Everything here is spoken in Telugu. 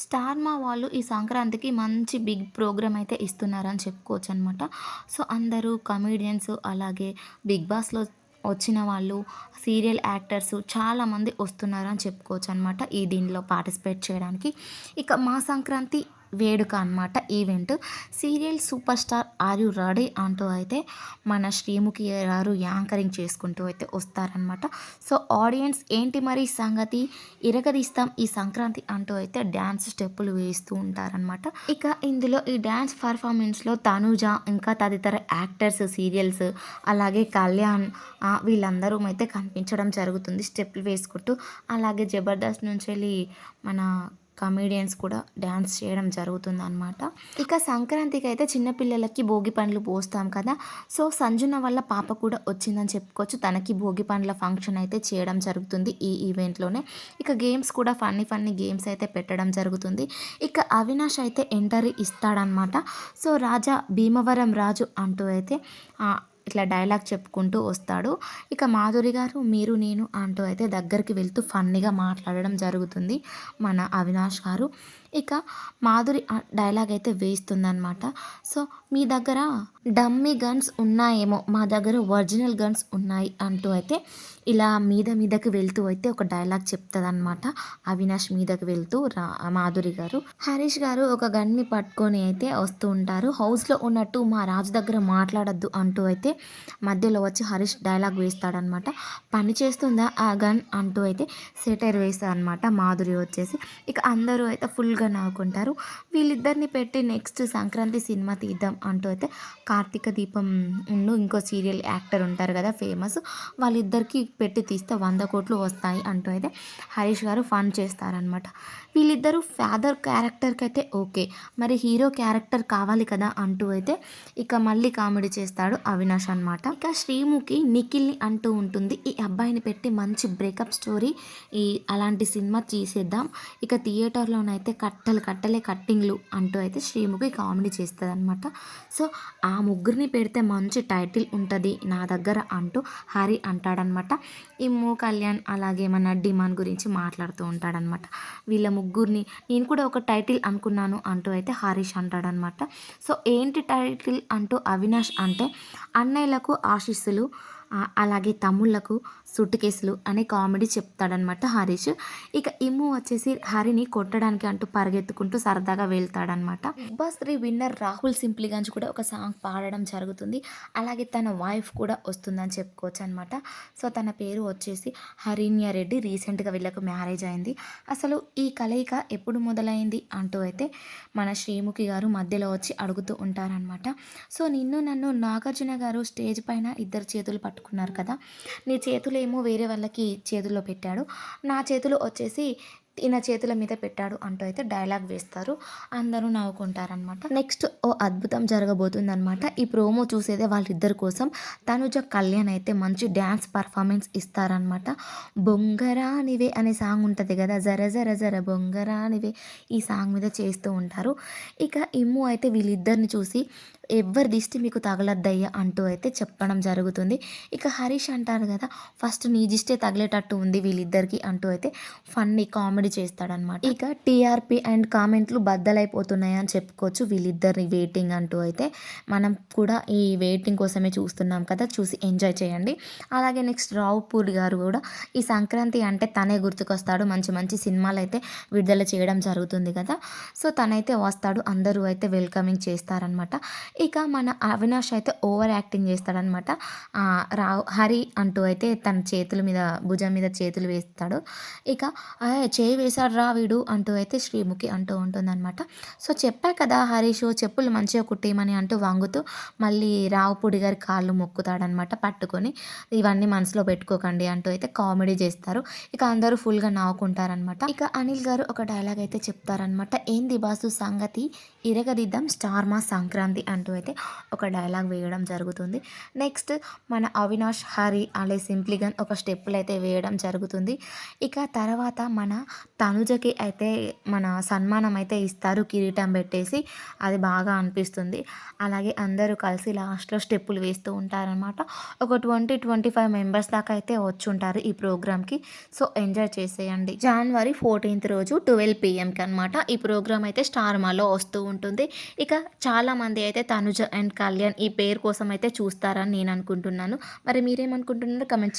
స్టార్ మా వాళ్ళు ఈ సంక్రాంతికి మంచి బిగ్ ప్రోగ్రామ్ అయితే ఇస్తున్నారని చెప్పుకోవచ్చు అనమాట సో అందరూ కమీడియన్స్ అలాగే బిగ్ బాస్లో వచ్చిన వాళ్ళు సీరియల్ యాక్టర్స్ చాలామంది వస్తున్నారని చెప్పుకోవచ్చు అనమాట ఈ దీనిలో పార్టిసిపేట్ చేయడానికి. ఇక మా సంక్రాంతి వేడుక అనమాట event. Serial super star are you ready అంటూ అయితే మన శ్రీముఖి గారు యాంకరింగ్ చేసుకుంటూ అయితే వస్తారనమాట సో ఆడియన్స్ ఏంటి మరి సంగతి? ఇరగదీస్తాం ఈ సంక్రాంతి అంటూ అయితే డ్యాన్స్ స్టెప్పులు వేస్తూ ఉంటారనమాట ఇక ఇందులో ఈ డ్యాన్స్ పర్ఫార్మెన్స్లో తనుజ ఇంకా తదితర యాక్టర్స్ సీరియల్స్ అలాగే కళ్యాణ్ వీళ్ళందరూ అయితే కనిపించడం జరుగుతుంది స్టెప్పులు వేసుకుంటూ. అలాగే జబర్దస్త్ నుంచి వెళ్ళి మన కమీడియన్స్ కూడా డ్యాన్స్ చేయడం జరుగుతుంది అనమాట ఇక సంక్రాంతికి అయితే చిన్నపిల్లలకి భోగి పండ్లు పోస్తాం కదా. సో సంజున వల్ల పాప కూడా వచ్చిందని చెప్పుకోవచ్చు. తనకి భోగి పండ్ల ఫంక్షన్ అయితే చేయడం జరుగుతుంది ఈ ఈవెంట్లోనే ఇక గేమ్స్ కూడా ఫన్నీ ఫన్నీ గేమ్స్ అయితే పెట్టడం జరుగుతుంది. ఇక అవినాష్ అయితే ఎంటర్ ఇస్తాడనమాట సో రాజా భీమవరం రాజు అంటూ అయితే ఇట్లా డైలాగ్ చెప్పుకుంటూ వస్తాడు. ఇక మాధురి గారు మీరు నేను అంటూ అయితే దగ్గరికి వెళ్తూ ఫన్నీగా మాట్లాడడం జరుగుతుంది మన అవినాష్ గారు. ఇక మాధురి డైలాగ్ అయితే వేస్తుందనమాట సో మీ దగ్గర డమ్మీ గన్స్ ఉన్నాయేమో మా దగ్గర ఒరిజినల్ గన్స్ ఉన్నాయి అంటూ అయితే ఇలా మీద మీదకి వెళ్తూ అయితే ఒక డైలాగ్ చెప్తుందనమాట అవినాష్ మీదకి వెళ్తూ రా మాధురి గారు. హరీష్ గారు ఒక గన్ని పట్టుకొని అయితే వస్తూ ఉంటారు. హౌస్లో ఉన్నట్టు మా రాజు దగ్గర మాట్లాడొద్దు అంటూ అయితే మధ్యలో వచ్చి హరీష్ డైలాగ్ వేస్తాడనమాట పని చేస్తుందా ఆ గన్ అంటూ అయితే సెటైర్ వేస్తారనమాట మాధురి వచ్చేసి. ఇక అందరూ అయితే ఫుల్ ఫుల్గా నవ్వుకుంటారు వీళ్ళిద్దరిని పెట్టి నెక్స్ట్ సంక్రాంతి సినిమా తీద్దాం అంటూ అయితే కార్తీక దీపం ఇంకో సీరియల్ యాక్టర్ ఉంటారు కదా ఫేమస్ వాళ్ళిద్దరికి పెట్టి తీస్తే వంద కోట్లు వస్తాయి అంటూ అయితే హరీష్ గారు ఫన్ చేస్తారనమాట వీళ్ళిద్దరూ ఫాదర్ క్యారెక్టర్కి అయితే ఓకే మరి హీరో క్యారెక్టర్ కావాలి కదా అంటూ అయితే ఇక మళ్ళీ కామెడీ చేస్తాడు అవినాష్ అనమాట ఇక శ్రీముఖి నిఖిల్ని అంటూ ఉంటుంది. ఈ అబ్బాయిని పెట్టి మంచి బ్రేకప్ స్టోరీ ఈ అలాంటి సినిమా తీసేద్దాం. ఇక థియేటర్లోనైతే కట్టలు కట్టలే కట్టింగ్లు అంటూ అయితే శ్రీముఖి కామెడీ చేస్తుంది అనమాట సో ఆ ముగ్గురిని పెడితే మంచి టైటిల్ ఉంటుంది నా దగ్గర అంటూ హరి అంటాడనమాట ఇమ్ము కళ్యాణ్ అలాగే మన డిమాన్ గురించి మాట్లాడుతూ ఉంటాడనమాట వీళ్ళ ముగ్గురిని నేను కూడా ఒక టైటిల్ అనుకున్నాను అంటూ అయితే హరీష్ అంటాడనమాట సో ఏంటి టైటిల్ అంటూ అవినాష్ అంటే అన్నయ్యలకు ఆశీస్సులు అలాగే తమ్ముళ్ళకు సుట్టు కేసులు అనే కామెడీ చెప్తాడనమాట హరీష్. ఇక ఇమ్ము వచ్చేసి హరిని కొట్టడానికి అంటూ పరిగెత్తుకుంటూ సరదాగా వెళ్తాడనమాట Bigg Boss three winner Rahul Sipligunj కూడా ఒక సాంగ్ పాడడం జరుగుతుంది. అలాగే తన వైఫ్ కూడా వస్తుందని చెప్పుకోవచ్చు అనమాట సో తన పేరు వచ్చేసి హరిణ్య రెడ్డి. రీసెంట్గా వీళ్ళకు మ్యారేజ్ అయింది. అసలు ఈ కలయిక ఎప్పుడు మొదలైంది అంటూ అయితే మన శ్రీముఖి గారు మధ్యలో వచ్చి అడుగుతూ ఉంటారనమాట సో నిన్ను నన్ను నాగార్జున గారు స్టేజ్ పైన ఇద్దరు చేతులు పట్టు పట్టుకున్నారు కదా. నీ చేతులేమో వేరే వాళ్ళకి చేతుల్లో పెట్టాడు. నా చేతులు వచ్చేసి ఈయన చేతుల మీద పెట్టాడు అంటూ అయితే డైలాగ్ వేస్తారు. అందరూ నవ్వుకుంటారనమాట నెక్స్ట్ ఓ అద్భుతం జరగబోతుంది అనమాట ఈ ప్రోమో చూసేదే వాళ్ళిద్దరి కోసం. తనుజ కళ్యాణ్ అయితే మంచి డ్యాన్స్ పర్ఫార్మెన్స్ ఇస్తారనమాట బొంగరానివే అనే సాంగ్ ఉంటుంది కదా జర జర జర బొంగరానివే ఈ సాంగ్ మీద చేస్తూ ఉంటారు. ఇక ఇమ్ము అయితే వీళ్ళిద్దరిని చూసి ఎవరి దిష్టి మీకు తగలద్దయ్యా అంటూ అయితే చెప్పడం జరుగుతుంది. ఇక హరీష్ అంటారు కదా ఫస్ట్ నీ దిష్టే తగిలేటట్టు ఉంది వీళ్ళిద్దరికి అంటూ అయితే ఫన్నీ కామెడీ చేస్తాడనమాట. ఇక టీఆర్పీ అండ్ కామెంట్లు బద్దలైపోతున్నాయి అని చెప్పుకోవచ్చు. వీళ్ళిద్దరిని వెయిటింగ్ అంటూ అయితే మనం కూడా ఈ వెయిటింగ్ కోసమే చూస్తున్నాం కదా. చూసి ఎంజాయ్ చేయండి. అలాగే నెక్స్ట్ రావుపూర్ గారు కూడా ఈ సంక్రాంతి అంటే తనే గుర్తుకొస్తాడు. మంచి మంచి సినిమాలు అయితే విడుదల చేయడం జరుగుతుంది కదా. సో తనైతే వస్తాడు. అందరూ అయితే వెల్కమింగ్ చేస్తారనమాట. ఇక మన అవినాష్ అయితే ఓవర్ యాక్టింగ్ చేస్తాడనమాట. రావు హరి అంటూ అయితే తన చేతుల మీద భుజం మీద చేతులు వేస్తాడు. ఇక చే చేయి వేశాడు రా వీడు అంటూ అయితే శ్రీముఖి అంటూ ఉంటుందన్నమాట. సో చెప్పా కదా హరీష్ చెప్పులు మంచిగా కుట్టేయమని అంటూ వంగుతూ మళ్ళీ రావుపూడి గారి కాళ్ళు మొక్కుతాడనమాట పట్టుకొని. ఇవన్నీ మనసులో పెట్టుకోకండి అంటూ అయితే కామెడీ చేస్తారు. ఇక అందరూ ఫుల్గా నవ్వుకుంటారనమాట ఇక అనిల్ గారు ఒక డైలాగ్ అయితే చెప్తారనమాట ఏంది బాసు సంగతి? ఇరగదిద్దాం స్టార్ మా సంక్రాంతి అంటూ అయితే ఒక డైలాగ్ వేయడం జరుగుతుంది. నెక్స్ట్ మన అవినాష్ హరి అలే సింప్లిగన్ ఒక స్టెప్పులు అయితే వేయడం జరుగుతుంది. ఇక తర్వాత మన తనుజకి అయితే మన సన్మానం అయితే ఇస్తారు కిరీటం పెట్టేసి. అది బాగా అనిపిస్తుంది. అలాగే అందరూ కలిసి లాస్ట్లో స్టెప్పులు వేస్తూ ఉంటారనమాట ఒక ట్వంటీ ట్వంటీ ఫైవ్ మెంబర్స్ దాకా అయితే వచ్చి ఉంటారు ఈ ప్రోగ్రామ్కి. సో ఎంజాయ్ చేసేయండి. జనవరి ఫోర్టీన్త్ రోజు ట్వెల్వ్ పిఎంకి అనమాట ఈ ప్రోగ్రామ్ అయితే స్టార్ మాలో వస్తూ ఉంటుంది. ఇక చాలామంది అయితే తనుజ అండ్ కళ్యాణ్ ఈ పేరు కోసం అయితే చూస్తారని నేను అనుకుంటున్నాను. మరి మీరేమనుకుంటున్నారు? కమెంట్స్